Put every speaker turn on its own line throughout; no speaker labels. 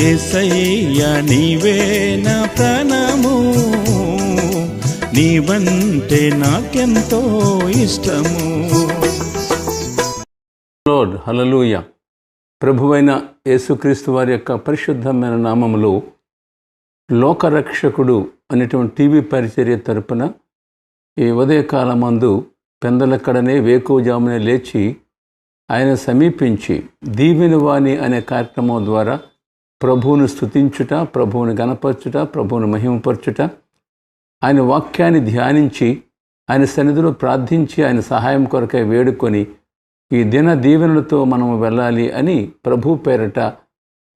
ఏసయ్యా నీవే నా ప్రాణము. నీవంటే నాకెంతో ఇష్టము.
లోడ్ హలలుయ ప్రభువైన యేసుక్రీస్తు వారి యొక్క పరిశుద్ధమైన నామములో లోకరక్షకుడు అనేటువంటి టీవీ పరిచర్య తరపున ఈ ఉదయకాలమందు పెందలక్కడనే వేకువజామునే లేచి ఆయన సమీపించి దీవెనవాణి అనే కార్యక్రమం ద్వారా ప్రభువును స్తుతించుట ప్రభువుని గణపరచుట ప్రభువుని మహిమపరచుట. ఆయన వాక్యాన్ని ధ్యానించి ఆయన సన్నిధిలో ప్రార్థించి ఆయన సహాయం కొరకై వేడుకొని ఈ దిన దీవెనలతో మనం వెళ్ళాలి అని ప్రభు పేరట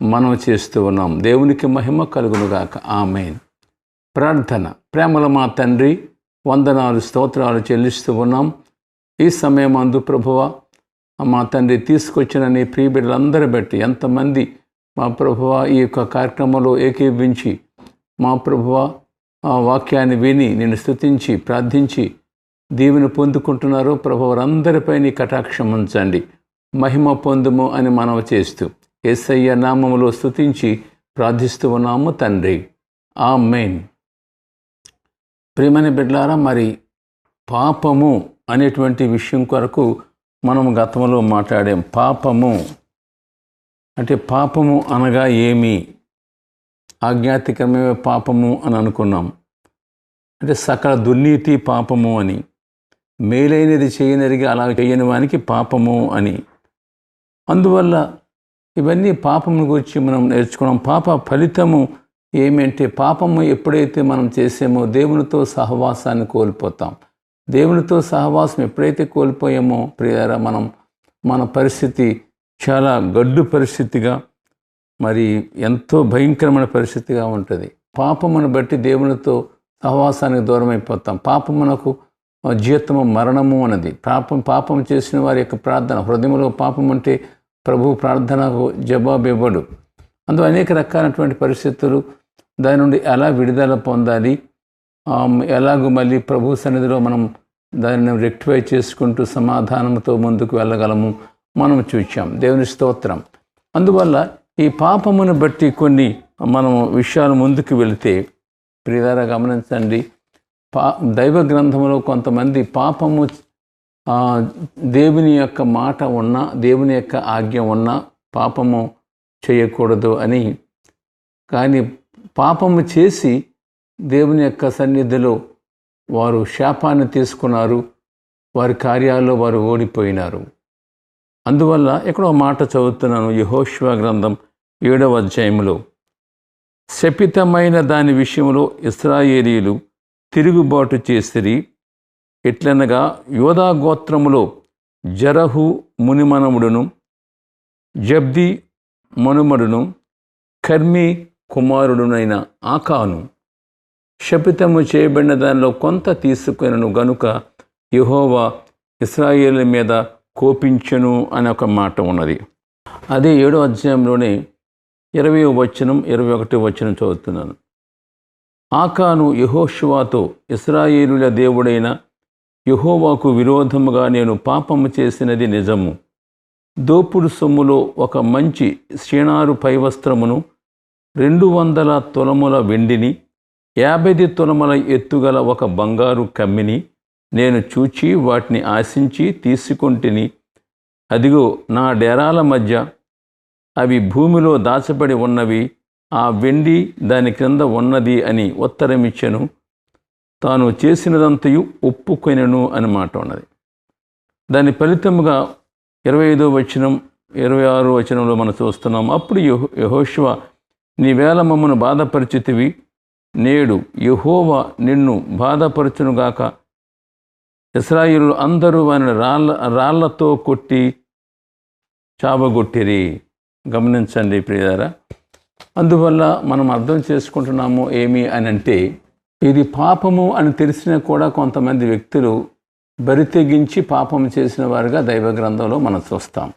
మనం చేస్తూ ఉన్నాం. దేవునికి మహిమ కలుగునుగాక ఆమెన్. ప్రార్థన. ప్రేమల మా తండ్రి వందనాలు స్తోత్రాలు చెల్లిస్తూ ఉన్నాం. ఈ సమయం అందు ప్రభువ మా తండ్రి తీసుకొచ్చిన నీ ప్రియ బిడ్డలందరి బట్టి ఎంతమంది మా ప్రభువ ఈ యొక్క కార్యక్రమంలో ఏకీభించి మా ప్రభువ ఆ వాక్యాన్ని విని నేను స్థుతించి ప్రార్థించి దీవెన పొందుకుంటున్నారో ప్రభు వారందరిపై నీ కటాక్షం ఉంచండి. మహిమ పొందుము అని మనవ చేస్తూ ఏసయ్య నామములో స్థుతించి ప్రార్థిస్తూ ఉన్నాము తండ్రి. ఆ మెయిన్ ప్రియమని బిడ్లారా మరి పాపము అనేటువంటి విషయం కొరకు మనం గతంలో మాట్లాడాం. పాపము. అంటే పాపము అనగా ఏమి? ఆజ్ఞాతికమే పాపము అని అనుకున్నాం. అంటే సకల దుర్నీతి పాపము అని. మేలైనది చేయనరిగి అలా చేయని వానికి పాపము అని. అందువల్ల ఇవన్నీ పాపము గురించి మనం నేర్చుకున్నాం. పాప ఫలితము ఏమంటే పాపము ఎప్పుడైతే మనం చేసామో దేవునితో సహవాసాన్ని కోల్పోతాం. దేవునితో సహవాసం ఎప్పుడైతే కోల్పోయామో ప్రియారా మనం మన పరిస్థితి చాలా గడ్డు పరిస్థితిగా మరి ఎంతో భయంకరమైన పరిస్థితిగా ఉంటుంది. పాపమును బట్టి దేవునితో సహవాసానికి దూరం అయిపోతాం పాపమునకు జీతము మరణము అన్నది. పాపం పాపం చేసిన వారి యొక్క ప్రార్థన హృదయంలో పాపం అంటే ప్రభు ప్రార్థనకు జవాబు ఇవ్వడు. అందు అనేక రకాలైనటువంటి పరిస్థితులు దాని నుండి ఎలా విడుదల పొందాలి ఎలాగో మళ్ళీ ప్రభు సన్నిధిలో మనం దానిని రెక్టిఫై చేసుకుంటూ సమాధానంతో ముందుకు వెళ్ళగలము మనం చూచాం. దేవుని స్తోత్రం. అందువల్ల ఈ పాపమును బట్టి కొన్ని మనం విషయాలు ముందుకు వెళితే ప్రియారా గమనించండి పా దైవ గ్రంథంలో కొంతమంది పాపము దేవుని యొక్క మాట ఉన్నా దేవుని యొక్క ఆజ్ఞ ఉన్నా పాపము చేయకూడదు అని. కానీ పాపము చేసి దేవుని యొక్క సన్నిధిలో వారు శాపాన్ని తీసుకున్నారు వారి కార్యాల్లో వారు ఓడిపోయినారు. అందువల్ల ఎక్కడో మాట చదువుతున్నాను యహోష్వా గ్రంథం ఏడవ అధ్యాయంలో శపితమైన దాని విషయంలో ఇస్రాయేలీలు తిరుగుబాటు చేసిరి ఎట్లనగా యోధా గోత్రములో జరహు మునిమనముడును జబ్ది మనుమడును కర్మి కుమారుడునైన ఆకాను. శపితము చేయబడిన దానిలో కొంత తీసుకునను గనుక యహోవా ఇస్రాయేల్ మీద కోపించను అనే ఒక మాట ఉన్నది. అదే ఏడో అధ్యాయంలోనే ఇరవై వచనం ఇరవై ఒకటి వచనం చదువుతున్నాను. ఆకాను యహోషువాతో ఇస్రాయేలుల దేవుడైన యహోవాకు విరోధముగా నేను పాపము చేసినది నిజము. దోపుడు సొమ్ములో ఒక మంచి శ్రీనారు పైవస్త్రమును రెండు వందల తులముల వెండిని యాభైది తులముల ఎత్తుగల ఒక బంగారు కమ్మిని నేను చూచి వాటిని ఆశించి తీసుకొంటిని. అదిగో నా డేరాల మధ్య అవి భూమిలో దాచబడి ఉన్నవి. ఆ వెండి దాని క్రింద ఉన్నది అని ఉత్తరమిచ్చెను. తాను చేసినదంతయు ఒప్పుకొనెను అని మాట ఉన్నది. దాని ఫలితముగా ఇరవై ఐదో వచనం ఇరవై ఆరో వచనంలో మనం చూస్తున్నాం అప్పుడు యహో యహోశివ నీవేళ మమ్మను బాధపరిచితివి. నేడు యహోవ నిన్ను బాధపరచునుగాక. ఇస్రాయిలు అందరూ వారిని రాళ్ళ రాళ్ళతో కొట్టి చావగొట్టిరి. గమనించండి ప్రియారా అందువల్ల మనం అర్థం చేసుకుంటున్నాము ఏమి అని అంటే ఇది పాపము అని తెలిసినా కూడా కొంతమంది వ్యక్తులు బరితెగించి పాపం చేసిన వారుగా దైవ గ్రంథంలో మనం చూస్తాం.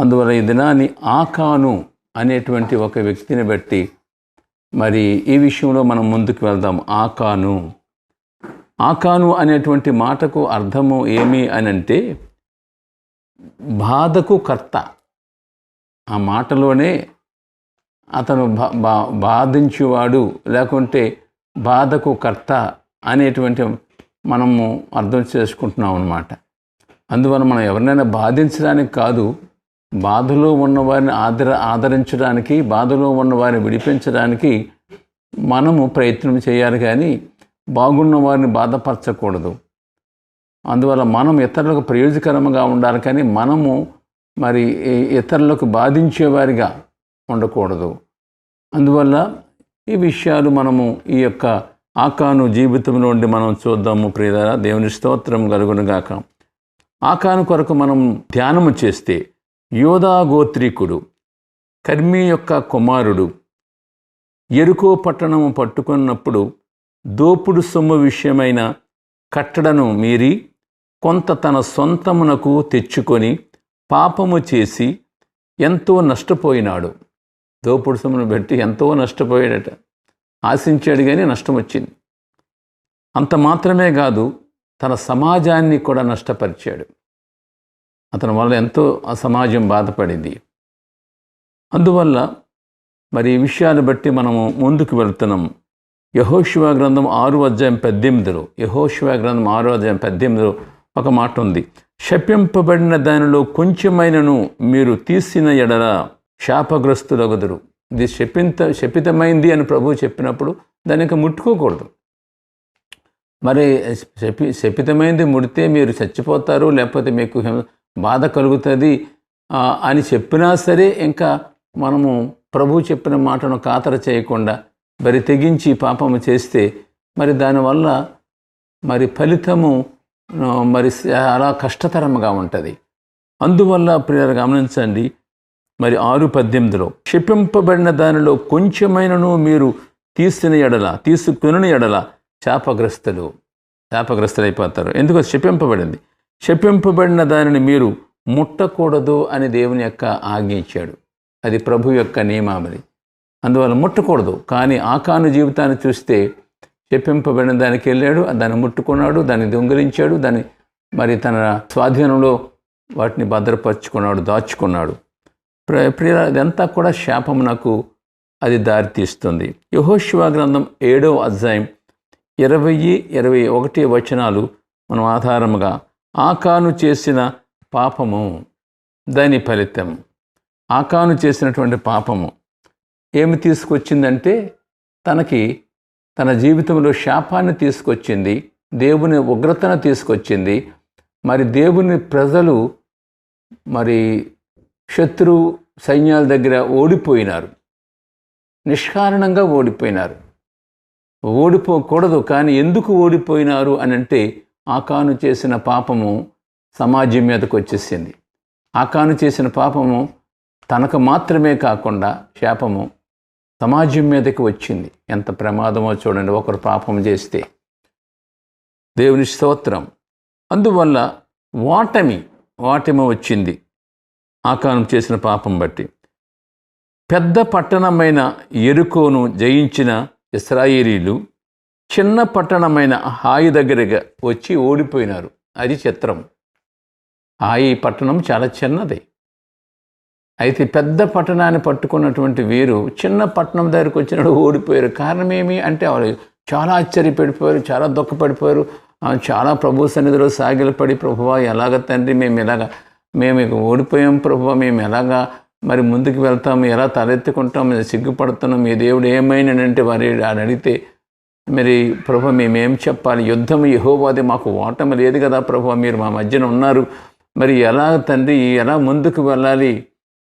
అందువల్ల ఈ దినాన్ని ఆకాను అనేటువంటి ఒక వ్యక్తిని బట్టి మరి ఈ విషయంలో మనం ముందుకు వెళ్దాం. ఆకాను. ఆకాను అనేటువంటి మాటకు అర్థము ఏమి అని అంటే బాధకు కర్త. ఆ మాటలోనే అతను బా బా బాధించేవాడు లేకుంటే బాధకు కర్త అనేటువంటి మనము అర్థం చేసుకుంటున్నాం అన్నమాట. అందువల్ల మనం ఎవరినైనా బాధించడానికి కాదు బాధలో ఉన్నవారిని ఆదర ఆదరించడానికి బాధలో ఉన్నవారిని విడిపించడానికి మనము ప్రయత్నం చేయాలి కానీ బాగున్న వారిని బాధపరచకూడదు. అందువల్ల మనం ఇతరులకు ప్రయోజకరంగా ఉండాలి కానీ మనము మరి ఇతరులకు బాధించేవారిగా ఉండకూడదు. అందువల్ల ఈ విషయాలు మనము ఈ యొక్క ఆకాను జీవితంలో నుండి మనం చూద్దాము ప్రియదార దేవుని స్తోత్రం కలుగునుగాక ఆకాను కొరకు మనం ధ్యానము చేస్తే యోధా గోత్రీకుడు కర్మి యొక్క కుమారుడు ఎరుకో పట్టణము పట్టుకున్నప్పుడు దోపుడు సొమ్ము విషయమైన కట్టడను మీరి కొంత తన సొంతమునకు తెచ్చుకొని పాపము చేసి ఎంతో నష్టపోయినాడు. దోపుడు సొమ్మును బట్టి ఎంతో నష్టపోయాడట. ఆశించాడు కానీ నష్టం వచ్చింది అంత మాత్రమే కాదు తన సమాజాన్ని కూడా నష్టపరిచాడు. అతని వల్ల ఎంతో ఆ సమాజం బాధపడింది. అందువల్ల మరి ఈ విషయాన్ని బట్టి మనము ముందుకు వెళ్తున్నాం. యహోశివ గ్రంథం ఆరు అధ్యాయం పద్దెనిమిదిలో యహోశివ గ్రంథం ఆరు అధ్యాయం పద్దెనిమిదిలో ఒక మాట ఉంది. శపింపబడిన దానిలో కొంచెమైనను మీరు తీసిన ఎడల శాపగ్రస్తులగదురు. ఇది శపింత శపితమైంది అని ప్రభువు చెప్పినప్పుడు దానికి ముట్టుకోకూడదు. మరి శపి శపితమైంది ముడితే మీరు చచ్చిపోతారు లేకపోతే మీకు బాధ కలుగుతుంది అని చెప్పినా సరే ఇంకా మనము ప్రభు చెప్పిన మాటను ఖాతర చేయకుండా మరి తెగించి పాపము చేస్తే మరి దానివల్ల మరి ఫలితము మరి చాలా కష్టతరంగా ఉంటుంది. అందువల్ల ప్రియులు గమనించండి మరి ఆరు పద్దెనిమిదిలో క్షిపింపబడిన దానిలో కొంచెమైనను మీరు తీసిన ఎడల తీసుకుని ఎడల శాపగ్రస్తులు శాపగ్రస్తులైపోతారు ఎందుకు? క్షిపింపబడింది. క్షిపింపబడిన దానిని మీరు ముట్టకూడదు అని దేవుని యొక్క ఆజ్ఞ ఇచ్చాడు. అది ప్రభు యొక్క నియమావళి అందువల్ల ముట్టకూడదు. కానీ ఆకాను జీవితాన్ని చూస్తే చెప్పింపబడిన దానికి వెళ్ళాడు దాన్ని ముట్టుకున్నాడు దాన్ని దొంగిలించాడు దాన్ని మరి తన స్వాధీనంలో వాటిని భద్రపరుచుకున్నాడు దాచుకున్నాడు. ప్ర- ప్రియ ఇదంతా కూడా నాకు అది దారితీస్తుంది యహోశివా గ్రంథం ఏడవ అధ్యాయం ఇరవై ఇరవై ఒకటి వచనాలు మనం ఆధారముగా ఆకాను చేసిన పాపము దాని ఫలితం. ఆకాను చేసినటువంటి పాపము. ఏమి తీసుకొచ్చిందంటే తనకి తన జీవితంలో శాపాన్ని తీసుకొచ్చింది దేవుని ఉగ్రతను తీసుకొచ్చింది. మరి దేవుని ప్రజలు మరి శత్రు సైన్యాల దగ్గర ఓడిపోయినారు. నిష్కారణంగా ఓడిపోయినారు. ఓడిపోకూడదు కానీ ఎందుకు ఓడిపోయినారు అని అంటే ఆకాను చేసిన పాపము సమాజం మీదకు వచ్చేసింది. ఆకాను చేసిన పాపము తనకు మాత్రమే కాకుండా శాపము సమాజం మీదకి వచ్చింది. ఎంత ప్రమాదమో చూడండి. ఒకరు పాపం చేస్తే దేవుని స్తోత్రం. అందువల్ల వాటమి వాటమి వచ్చింది. ఆకారం చేసిన పాపం బట్టి. పెద్ద పట్టణమైన ఎరుకోను జయించిన ఇస్రాయేలీలు చిన్న పట్టణమైన హాయి దగ్గరగా వచ్చి ఓడిపోయినారు. అది చిత్రం. హాయి పట్టణం చాలా చిన్నది. అయితే పెద్ద పట్టణాన్ని పట్టుకున్నటువంటి వీరు చిన్న పట్టణం దగ్గరికి వచ్చినప్పుడు ఓడిపోయారు. కారణం ఏమి అంటే వాళ్ళు చాలా ఆశ్చర్యపడిపోయారు చాలా దుఃఖపడిపోయారు. చాలా ప్రభు సన్నిధిలో సాగిలపడి ప్రభువా ఎలాగ తండ్రి మేము ఎలాగ మేము ఇక ఓడిపోయాం ప్రభువా మేము ఎలాగా మరి ముందుకు వెళ్తాము ఎలా తలెత్తుకుంటాం సిగ్గుపడుతున్నాం మీ దేవుడు ఏమైనాడంటే వారి అని అడిగితే మరి ప్రభు మేమేం చెప్పాలి? యుద్ధం యహోవాది మాకు ఓటమి లేదు కదా ప్రభు మీరు మా మధ్యన ఉన్నారు. మరి ఎలా తండ్రి ఎలా ముందుకు వెళ్ళాలి?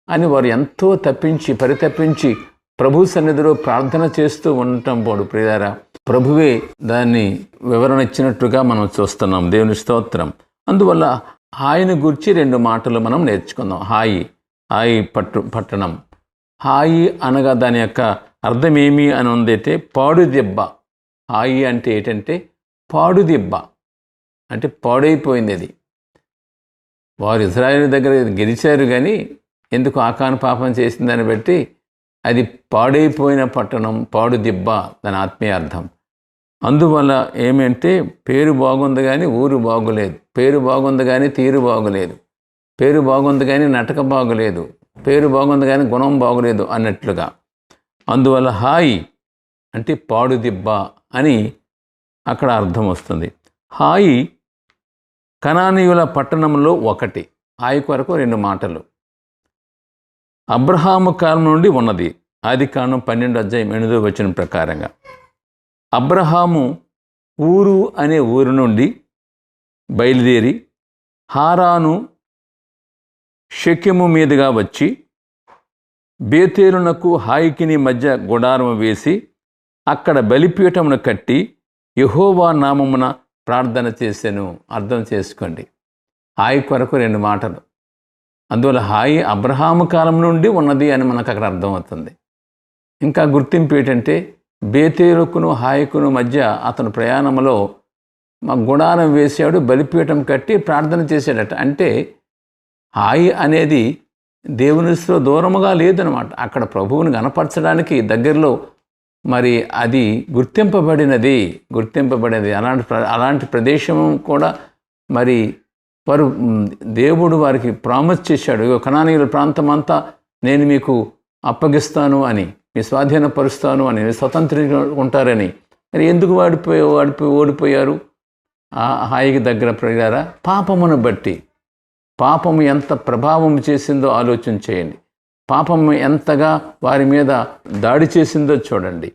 అని వారు ఎంతో తప్పించి పరితప్పించి ప్రభు సన్నిధిలో ప్రార్థన చేస్తూ ఉండటం పోడు ప్రియారా ప్రభువే దాన్ని వివరణ ఇచ్చినట్టుగా మనం చూస్తున్నాం. దేవుని స్తోత్రం. అందువల్ల హాయిని గురించి రెండు మాటలు మనం నేర్చుకుందాం. హాయి హాయి పట్టు పట్టణం. హాయి అనగా దాని యొక్క అర్థం ఏమి అని ఉందైతే పాడుదిబ్బ. హాయి అంటే ఏంటంటే పాడుదిబ్బ. అంటే పాడైపోయింది అది. వారు ఇజ్రాయేల్ దగ్గర గెలిచారు కానీ ఎందుకు ఆకాను పాపం చేసిందని బట్టి అది పాడైపోయిన పట్టణం పాడు దిబ్బ దాని ఆత్మీయ అర్థం. అందువల్ల ఏమంటే పేరు బాగుంది కానీ ఊరు బాగులేదు. పేరు బాగుంది కానీ తీరు బాగులేదు. పేరు బాగుంది కానీ నటక బాగులేదు. పేరు బాగుంది కానీ గుణం బాగులేదు అన్నట్లుగా. అందువల్ల హాయి అంటే పాడు దిబ్బ అని అక్కడ అర్థం వస్తుంది. హాయి కణానీయుల పట్టణంలో ఒకటి. హాయి కొరకు రెండు మాటలు. అబ్రహాము కాలం నుండి ఉన్నది. ఆది కాండం పన్నెండు అధ్యాయం ఎనిమిదో వచ్చిన ప్రకారంగా. అబ్రహాము ఊరు అనే ఊరు నుండి బయలుదేరి హారాను శక్యము మీదుగా వచ్చి బేతేలునకు హాయికిని మధ్య గుడారం వేసి అక్కడ బలిపీఠమును కట్టి యహోవా నామమున ప్రార్థన చేశాను. అర్థం చేసుకోండి. హాయి కొరకు రెండు మాటలు. అందువల్ల హాయి అబ్రహాము కాలం నుండి ఉన్నది అని మనకు అక్కడ అర్థమవుతుంది. ఇంకా గుర్తింపు ఏంటంటే బేతేరుకును హాయికును మధ్య అతను ప్రయాణంలో మా గుడారం వేసాడు బలిపీఠం కట్టి ప్రార్థన చేశాడట. అంటే హాయి అనేది దేవునితో దూరముగా లేదనమాట. అక్కడ ప్రభువుని కనపరచడానికి దగ్గరలో మరి అది గుర్తింపబడినది గుర్తింపబడినది. అలాంటి ప్ర- అలాంటి ప్రదేశం కూడా మరి వారు దేవుడు వారికి ప్రామిస్ చేశాడు. ఇగో కణానీయుల ప్రాంతం అంతా నేను మీకు అప్పగిస్తాను అని మీ స్వాధీనపరుస్తాను అని స్వతంత్రించుకుంటారని ఉంటారని. మరి ఎందుకు వాడిపోయి వాడిపోయి ఓడిపోయారు? ఆ హాయికి దగ్గర ప్రజారా పాపమును బట్టి. పాపము ఎంత ప్రభావం చేసిందో ఆలోచన చేయండి. పాపము ఎంతగా వారి మీద దాడి చేసిందో చూడండి.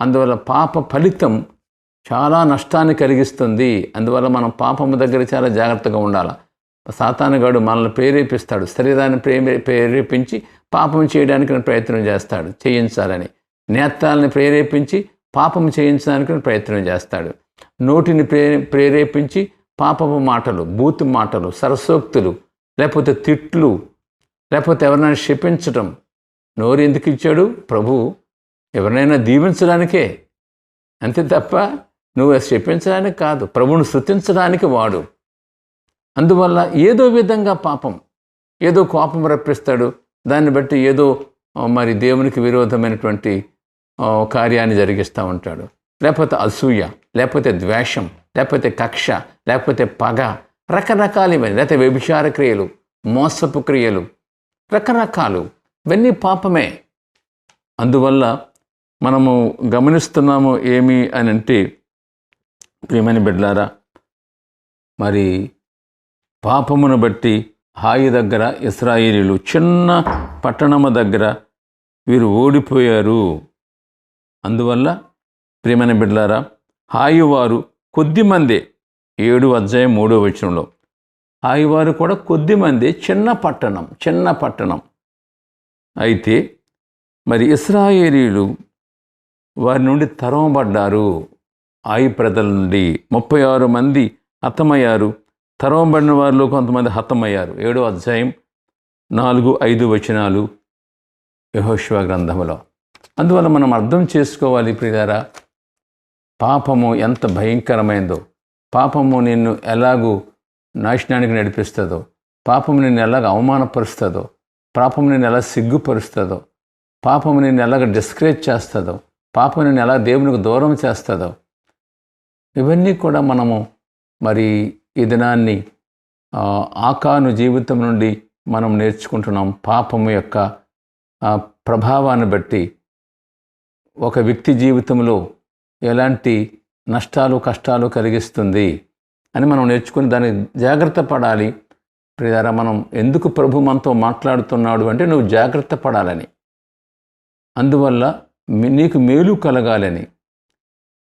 అందువల్ల పాప ఫలితం చాలా నష్టాన్ని కలిగిస్తుంది. అందువల్ల మనం పాపము దగ్గర చాలా జాగ్రత్తగా ఉండాలి. సాతానుగాడు మనల్ని ప్రేరేపిస్తాడు. శరీరాన్ని ప్రేమే ప్రేరేపించి పాపం చేయడానికి ప్రయత్నం చేస్తాడు. చేయించాలని. నేత్రాలని ప్రేరేపించి పాపం చేయించడానికి ప్రయత్నం చేస్తాడు. నోటిని ప్రే ప్రేరేపించి పాపపు మాటలు బూతు మాటలు సరసోక్తులు లేకపోతే తిట్లు లేకపోతే ఎవరినైనా శపించటం. నోరు ఎందుకు ఇచ్చాడు? ప్రభు ఎవరినైనా దీవించడానికే. అంతే తప్ప నువ్వు చెప్పించడానికి కాదు ప్రభువును శృతించడానికి వాడు. అందువల్ల ఏదో విధంగా పాపం ఏదో కోపం రప్పిస్తాడు. దాన్ని బట్టి ఏదో మరి దేవునికి విరోధమైనటువంటి కార్యాన్ని జరిగిస్తూ ఉంటాడు. లేకపోతే అసూయ లేకపోతే ద్వేషం లేకపోతే కక్ష లేకపోతే పగ రకరకాలు లేకపోతే వ్యభిచార క్రియలు మోసపు క్రియలు రకరకాలు. ఇవన్నీ పాపమే. అందువల్ల మనము గమనిస్తున్నాము ఏమి అని అంటే ప్రియమైన బిడ్లారా మరి పాపమును బట్టి హాయి దగ్గర ఇస్రాయేలీలు చిన్న పట్టణము దగ్గర వీరు ఓడిపోయారు. అందువల్ల ప్రియమైన బిడ్లారా హాయి వారు కొద్దిమందే ఏడు అధ్యాయం మూడో వచనంలో హాయి వారు కూడా కొద్దిమంది చిన్న పట్టణం చిన్న పట్టణం. అయితే మరి ఇస్రాయేలీలు వారి నుండి తరవబడ్డారు ఆయు ప్రజల నుండి ముప్పై ఆరు మంది హతమయ్యారు. తరవబడిన వారిలో కొంతమంది హతమయ్యారు. ఏడో అధ్యాయం నాలుగు ఐదు వచనాలు యహోశివ గ్రంథములో. అందువల్ల మనం అర్థం చేసుకోవాలి ప్రియారా పాపము ఎంత భయంకరమైందో. పాపము నిన్ను ఎలాగూ నాశనానికి నడిపిస్తుందో. పాపము నిన్ను ఎలాగ అవమానపరుస్తుందో. పాపము నిన్ను ఎలా సిగ్గుపరుస్తుందో. పాపము నిన్ను ఎలాగ డిస్కరేజ్ చేస్తుందో. పాపం నిన్ను ఎలా దేవునికి దూరం చేస్తుందో. ఇవన్నీ కూడా మనము మరి ఈ దినాన్ని ఆకాను జీవితం నుండి మనం నేర్చుకుంటున్నాం. పాపము యొక్క ప్రభావాన్ని బట్టి ఒక వ్యక్తి జీవితంలో ఎలాంటి నష్టాలు కష్టాలు కలిగిస్తుంది అని మనం నేర్చుకుని దాన్ని జాగ్రత్త పడాలి. ప్రియారా మనం ఎందుకు ప్రభు మనతో మాట్లాడుతున్నాడు అంటే నువ్వు జాగ్రత్త పడాలని. అందువల్ల మీ- నీకు మేలు కలగాలని.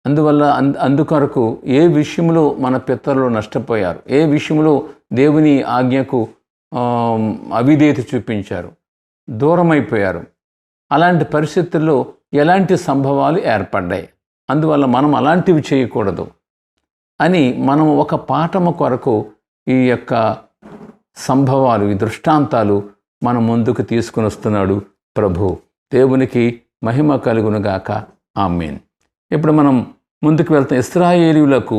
అందువల్ల అందుకొరకు ఏ విషయంలో మన పితరులు నష్టపోయారు ఏ విషయంలో దేవుని ఆజ్ఞకు ఆ, అవిధేయత చూపించారు దూరమైపోయారు అలాంటి పరిస్థితుల్లో ఎలాంటి సంభవాలు ఏర్పడ్డాయి అందువల్ల మనం అలాంటివి చేయకూడదు అని మనం ఒక పాఠము కొరకు ఈ యొక్క సంభవాలు ఈ దృష్టాంతాలు మన ముందుకు తీసుకుని వస్తున్నాడు ప్రభు. దేవునికి మహిమ కలుగునుగాక. ఆమెన్. ఇప్పుడు మనం ముందుకు వెళ్తాం. ఇస్రాయేలీలకు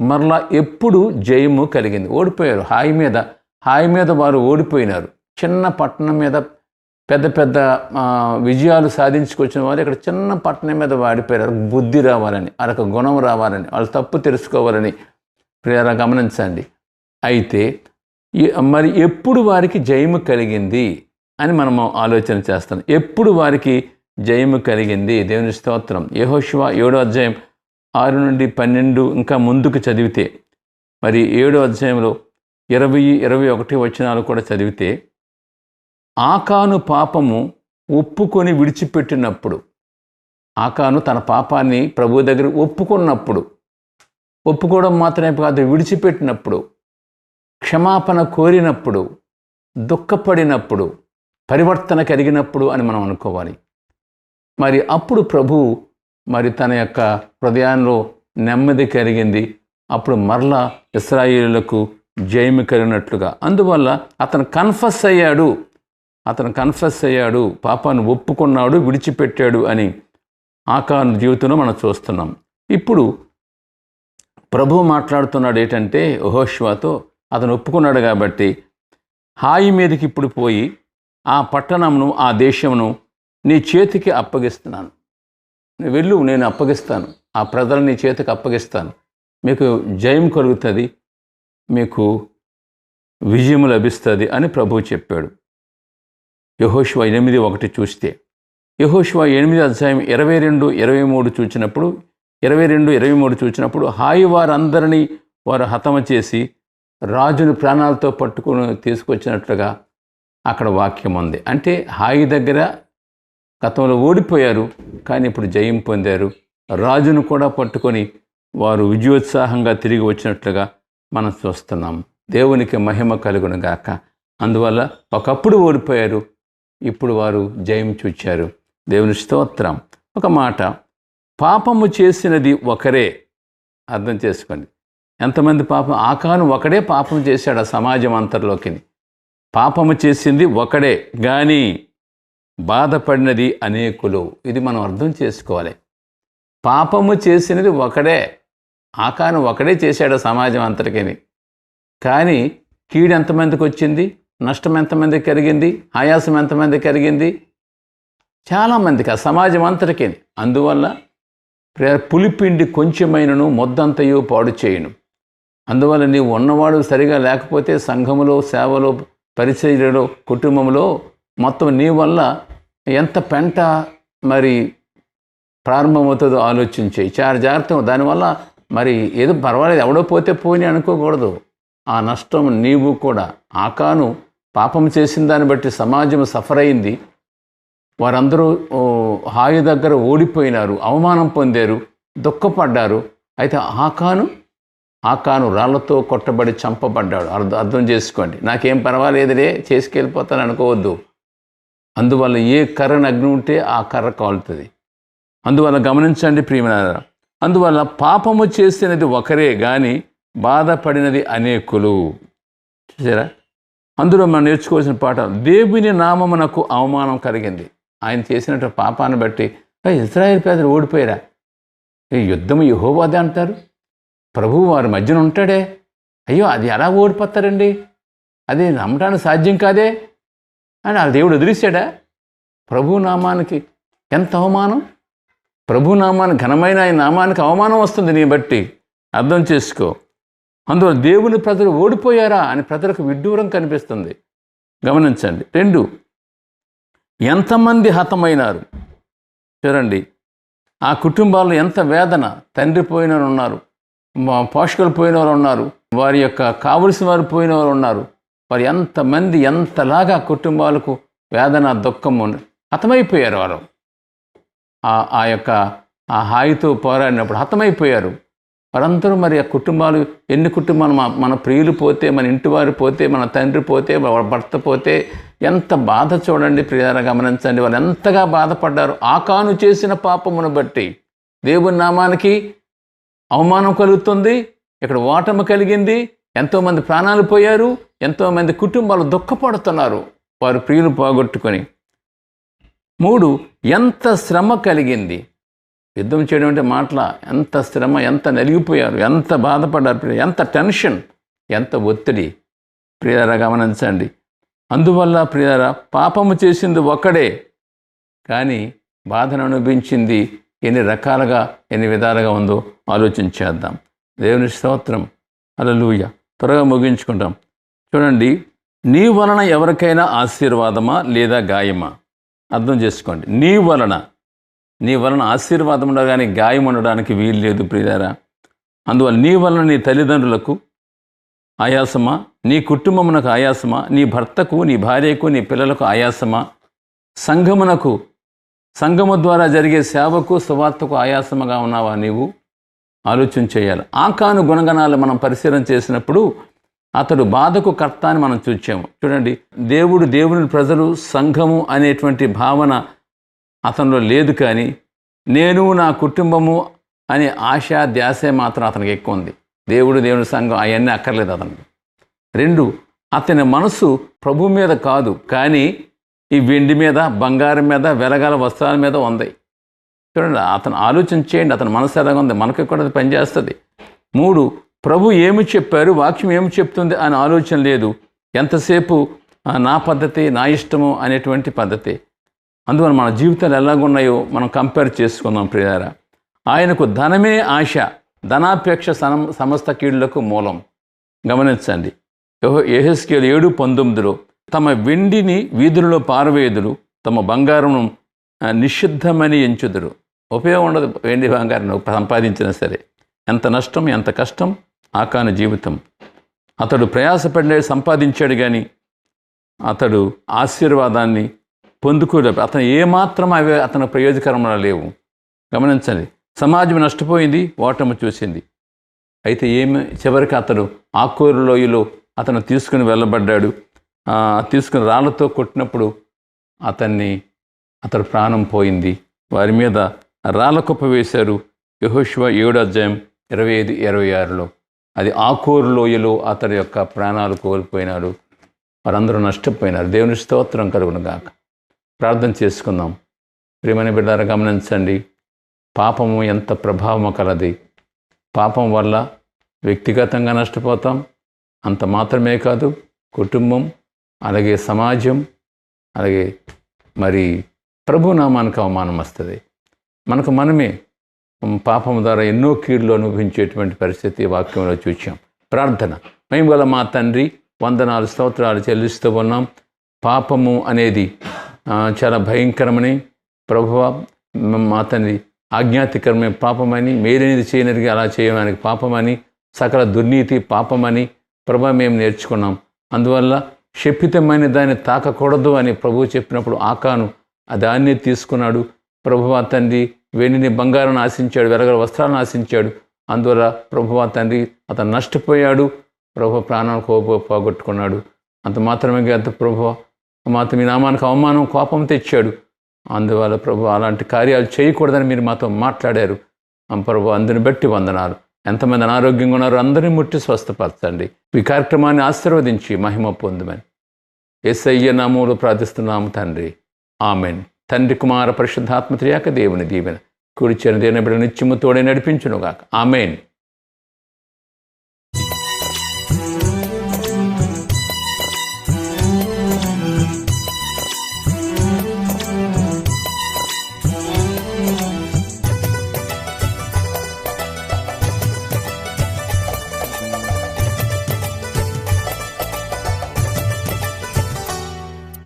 మరలా ఎప్పుడు జయము కలిగింది. ఓడిపోయారు. హాయి మీద హాయి మీద వారు ఓడిపోయినారు. చిన్న పట్టణం మీద పెద్ద పెద్ద విజయాలు సాధించుకొచ్చిన వారు ఇక్కడ చిన్న పట్టణం మీద వాడిపోయారు బుద్ధి రావాలని వాళ్ళకి గుణం రావాలని వాళ్ళు తప్పు తెలుసుకోవాలని ప్రేరణ గమనించండి. అయితే మరి ఎప్పుడు వారికి జయము కలిగింది అని మనము ఆలోచన చేస్తాం. ఎప్పుడు వారికి జయము కలిగింది. దేవుని స్తోత్రం. యహోశివ ఏడో అధ్యాయం ఆరు నుండి పన్నెండు ఇంకా ముందుకు చదివితే మరి ఏడో అధ్యాయంలో ఇరవై ఇరవై ఒకటి వచనాలు కూడా చదివితే ఆకాను పాపము ఒప్పుకొని విడిచిపెట్టినప్పుడు ఆకాను తన పాపాన్ని ప్రభు దగ్గర ఒప్పుకున్నప్పుడు ఒప్పుకోవడం మాత్రమే కాదు విడిచిపెట్టినప్పుడు క్షమాపణ కోరినప్పుడు దుఃఖపడినప్పుడు పరివర్తన కలిగినప్పుడు అని మనం అనుకోవాలి. మరి అప్పుడు ప్రభు మరి తన యొక్క హృదయంలో నెమ్మది కలిగింది. అప్పుడు మరలా ఇస్రాయేలులకు జయము కలిగినట్లుగా. అందువల్ల అతను కన్ఫస్ అయ్యాడు. అతను కన్ఫెస్ అయ్యాడు. పాపాన్ని ఒప్పుకున్నాడు విడిచిపెట్టాడు అని ఆకాను జీవితంలో మనం చూస్తున్నాం. ఇప్పుడు ప్రభు మాట్లాడుతున్నాడు ఏంటంటే ఓహోష్వాతో అతను ఒప్పుకున్నాడు కాబట్టి హాయి మీదకి ఇప్పుడు పోయి ఆ పట్టణమును ఆ దేశమును నీ చేతికి అప్పగిస్తున్నాను. నువ్వు వెళ్ళు నేను అప్పగిస్తాను. ఆ ప్రజలు నీ చేతికి అప్పగిస్తాను. మీకు జయం కలుగుతుంది మీకు విజయం లభిస్తుంది అని ప్రభువు చెప్పాడు. యహోశివ ఎనిమిది ఒకటి చూస్తే యహోశివ ఎనిమిది అధ్యాయం ఇరవై రెండు ఇరవై మూడు చూచినప్పుడు ఇరవై రెండు ఇరవై మూడు చూచినప్పుడు హాయి వారందరినీ వారు హతమ చేసి రాజును ప్రాణాలతో పట్టుకుని తీసుకొచ్చినట్లుగా అక్కడ వాక్యం ఉంది. అంటే హాయి దగ్గర గతంలో ఓడిపోయారు కానీ ఇప్పుడు జయం పొందారు. రాజును కూడా పట్టుకొని వారు విజయోత్సాహంగా తిరిగి వచ్చినట్లుగా మనం చూస్తున్నాం. దేవునికి మహిమ కలుగును గాక. అందువల్ల ఒకప్పుడు ఓడిపోయారు ఇప్పుడు వారు జయం చూచారు. దేవుని స్తోత్రం. ఒక మాట పాపము చేసినది ఒకరే. అర్థం చేసుకోండి. ఎంతమంది పాపం ఆకాను ఒకడే పాపం చేశాడు ఆ సమాజం అంతర్లోకి. పాపము చేసింది ఒకడే కానీ బాధపడినది అనేకులు. ఇది మనం అర్థం చేసుకోవాలి. పాపము చేసినది ఒకడే. ఆకాను ఒకడే చేశాడు సమాజం అంతటికని. కానీ కీడు ఎంతమందికి వచ్చింది? నష్టం ఎంతమందికి కలిగింది? ఆయాసం ఎంతమందికి కలిగింది? చాలామందికి. ఆ సమాజం అంతటికి అందువల్ల పులిపిండి కొంచెమైనను మొద్దంతయు పాడు చేయను. అందువల్ల నీవు ఉన్నవాడు సరిగా లేకపోతే సంఘములో సేవలో పరిచర్యలో కుటుంబంలో మొత్తం నీ వల్ల ఎంత పెంట మరి ప్రారంభమవుతుందో ఆలోచించే చాలా జాగ్రత్త దానివల్ల మరి ఏదో పర్వాలేదు. ఎవడో పోతే పోని అనుకోకూడదు. ఆ నష్టం నీవు కూడా ఆకాను పాపం చేసిన దాన్ని బట్టి సమాజం సఫర్ అయింది. వారందరూ హాయి దగ్గర ఓడిపోయినారు అవమానం పొందారు దుఃఖపడ్డారు. అయితే ఆకాను ఆకాను రాళ్ళతో కొట్టబడి చంపబడ్డాడు. అర్థం అర్థం చేసుకోండి. నాకేం పర్వాలేదులే చేసుకెళ్ళిపోతాను అనుకోవద్దు. అందువల్ల ఏ కర్రను అగ్ని ఉంటే ఆ కర్ర కాలుతుంది. అందువల్ల గమనించండి ప్రియమైన అందువల్ల పాపము చేసినది ఒకరే కానీ బాధపడినది అనేకులు. చూసారా? అందులో మనం నేర్చుకోవాల్సిన పాఠం దేవుని నామమునకు అవమానం కలిగింది. ఆయన చేసినట్టు పాపాన్ని బట్టి "ఏయ్, ఇజ్రాయేల్ పేదలు ఓడిపోయారా? ఈ యుద్ధం యహోవాదే అంటారు? ప్రభువు వారి మధ్యన ఉంటాడే? అయ్యో అది ఎలా ఓడిపోతారండి? అది నమ్మటానికి సాధ్యం కాదే? అని ఆ దేవుడు వదిలేశాడా ప్రభు నామానికి ఎంత అవమానం? ప్రభు నామానికి ఘనమైన ఆయన నామానికి అవమానం వస్తుంది నీ బట్టి. అర్థం చేసుకో. అందువల్ల దేవుని ప్రజలు ఓడిపోయారా అని ప్రజలకు విడ్డూరం కనిపిస్తుంది. గమనించండి. రెండు ఎంతమంది హతమైనారు? చూడండి. ఆ కుటుంబాల్లో ఎంత వేదన? తండ్రి పోయిన వారు ఉన్నారు. మా పోషకులు పోయిన వారు ఉన్నారు. వారి యొక్క కావలసిన వారు పోయిన వారు ఉన్నారు. వారు ఎంతమంది ఎంతలాగా కుటుంబాలకు వేదన దుఃఖం హతమైపోయారు వారు. ఆ యొక్క ఆ హాయితో పోరాడినప్పుడు హతమైపోయారు. వారందరూ మరి ఆ కుటుంబాలు ఎన్ని కుటుంబాలు మా మన ప్రియులు పోతే మన ఇంటివారు పోతే మన తండ్రి పోతే భర్త పోతే ఎంత బాధ చూడండి ప్రియారా గమనించండి. వాళ్ళు ఎంతగా బాధపడ్డారు. ఆకాను చేసిన పాపమును బట్టి దేవుని నామానికి అవమానం కలుగుతుంది. ఇక్కడ ఓటమి కలిగింది. ఎంతోమంది ప్రాణాలు పోయారు. ఎంతోమంది కుటుంబాలు దుఃఖపడుతున్నారు. వారు ప్రియులు పోగొట్టుకొని. మూడు ఎంత శ్రమ కలిగింది. యుద్ధం చేయడం అంటే మాటల ఎంత శ్రమ ఎంత నలిగిపోయారు ఎంత బాధపడ్డారు ఎంత టెన్షన్ ఎంత ఒత్తిడి. ప్రియారా గమనించండి. అందువల్ల ప్రియారా పాపము చేసింది ఒక్కడే కానీ బాధను అనుభవించింది ఎన్ని రకాలుగా ఎన్ని విధాలుగా ఉందో ఆలోచించేద్దాం దేవుని స్తోత్రం. అలలుయ త్వరగా ముగించుకుంటాం. చూడండి నీ వలన ఎవరికైనా ఆశీర్వాదమా లేదా గాయమా? అర్థం చేసుకోండి. నీ వలన. నీ వలన ఆశీర్వాదం ఉండగానే గాయం ఉండడానికి వీలు లేదు ప్రియారా అందువల్ల నీ వలన నీ తల్లిదండ్రులకు ఆయాసమా? నీ కుటుంబమునకు ఆయాసమా? నీ భర్తకు నీ భార్యకు నీ పిల్లలకు ఆయాసమా? సంఘమునకు సంఘము ద్వారా జరిగే సేవకు సువార్తకు ఆయాసముగా ఉన్నావా నీవు? ఆలోచన చేయాలి. ఆకాను గుణగణాలు మనం పరిశీలన చేసినప్పుడు అతడు బాధకు కర్త అని మనం చూచాము. చూడండి దేవుడు దేవుని ప్రజలు సంఘము అనేటువంటి భావన అతనిలో లేదు కానీ నేను నా కుటుంబము అనే ఆశ ధ్యాసే మాత్రం అతనికి ఎక్కువ ఉంది. దేవుడు దేవుని సంఘం అవన్నీ అక్కర్లేదు అతనికి. రెండు అతని మనసు ప్రభు మీద కాదు కానీ ఈ వెండి మీద బంగారం మీద వెలగాల వస్త్రాల మీద ఉంది. చూడండి అతను ఆలోచన చేయండి అతని మనసు ఎలాగ ఉంది మనకి కూడా అది పనిచేస్తుంది. మూడు ప్రభు ఏమి చెప్పారు వాక్యం ఏమి చెప్తుంది అని ఆలోచన లేదు. ఎంతసేపు నా పద్ధతి నా ఇష్టము అనేటువంటి పద్ధతి. అందువల్ల మన జీవితాలు ఎలాగున్నాయో మనం కంపేర్ చేసుకుందాం ప్రియారా. ఆయనకు ధనమే ఆశ ధనాపేక్ష సనం సమస్త కీడులకు మూలం. గమనించండి. ఏహెస్కేలు ఏడు పంతొమ్మిదిలో తమ వెండిని వీధులలో పారవేయుదురు తమ బంగారం నిషిద్ధమని ఎంచుదురు. ఉపయోగం ఉండదు వెండి బంగారం సంపాదించినా సరే. ఎంత నష్టం ఎంత కష్టం? ఆకాన జీవితం. అతడు ప్రయాసపడే సంపాదించాడు కానీ అతడు ఆశీర్వాదాన్ని పొందుకోలే అతను ఏమాత్రం అవి అతని ప్రయోజకరంగా లేవు. గమనించండి సమాజం నష్టపోయింది ఓటమి చూసింది. అయితే ఏమి చివరికి అతడు ఆకూరు లోయలో అతను తీసుకుని వెళ్ళబడ్డాడు. తీసుకుని రాళ్ళతో కొట్టినప్పుడు అతన్ని అతడు ప్రాణం పోయింది. వారి మీద రాళ్ళ కుప్ప వేశారు. యహోష్వ ఏడు అధ్యాయం ఇరవై ఐదు ఇరవై ఆరులో. అది ఆకూరు లోయలో అతడి యొక్క ప్రాణాలు కోల్పోయినాడు. వారందరూ నష్టపోయినారు. దేవుని స్తోత్రం కలుగునుగాక. ప్రార్థన చేసుకుందాం. ప్రేమని బిడ్డారా గమనించండి. పాపము ఎంత ప్రభావము కలది. పాపం వల్ల వ్యక్తిగతంగా నష్టపోతాం. అంత మాత్రమే కాదు కుటుంబం అలాగే సమాజం అలాగే మరి ప్రభునామానికి అవమానం వస్తుంది. మనకు మనమే పాపం ద్వారా ఎన్నో కీడులు అనుభవించేటువంటి పరిస్థితి వాక్యంలో చూచాం. ప్రార్థన. మేము గల మా తండ్రి వందనాలు స్తోత్రాలు చెల్లిస్తూ ఉన్నాం. పాపము అనేది చాలా భయంకరమని ప్రభువ మా తండ్రి ఆజ్ఞాతికరమైన పాపమని మేలనేది చేయనరిగి అలా చేయడానికి పాపమని సకల దుర్నీతి పాపమని ప్రభు మేము నేర్చుకున్నాం. అందువల్ల శపితమైన దాన్ని తాకకూడదు అని ప్రభువు చెప్పినప్పుడు ఆకాను దాన్ని తీసుకున్నాడు. ప్రభువా తండ్రి వెండిని బంగారం ఆశించాడు వెలగల వస్త్రాలను ఆశించాడు అందువల్ల ప్రభువా తండ్రి అతను నష్టపోయాడు. ప్రభు ప్రాణాలు కోప పోగొట్టుకున్నాడు. అంత మాత్రమే అంత ప్రభు మాత్రం మీ నామానికి అవమానం కోపం తెచ్చాడు. అందువల్ల ప్రభు అలాంటి కార్యాలు చేయకూడదని మీరు మాతో మాట్లాడారు. ప్రభు అందరిని బట్టి వందనాలు. ఎంతమంది అనారోగ్యంగా ఉన్నారో అందరినీ ముట్టి స్వస్థపరచండి. ఈ కార్యక్రమాన్ని ఆశీర్వదించి మహిమ పొందమని. ఎస్ఐ నామూలు ప్రార్థిస్తున్నాము తండ్రి. ఆమెన్. తండ్రి కుమార పరిశుద్ధాత్మ త్రియాక దేవుని దీవెన. కూడిచిన దేవుని బిడ్డ నిత్యము తోడే నడిపించునుగాక. ఆమెన్.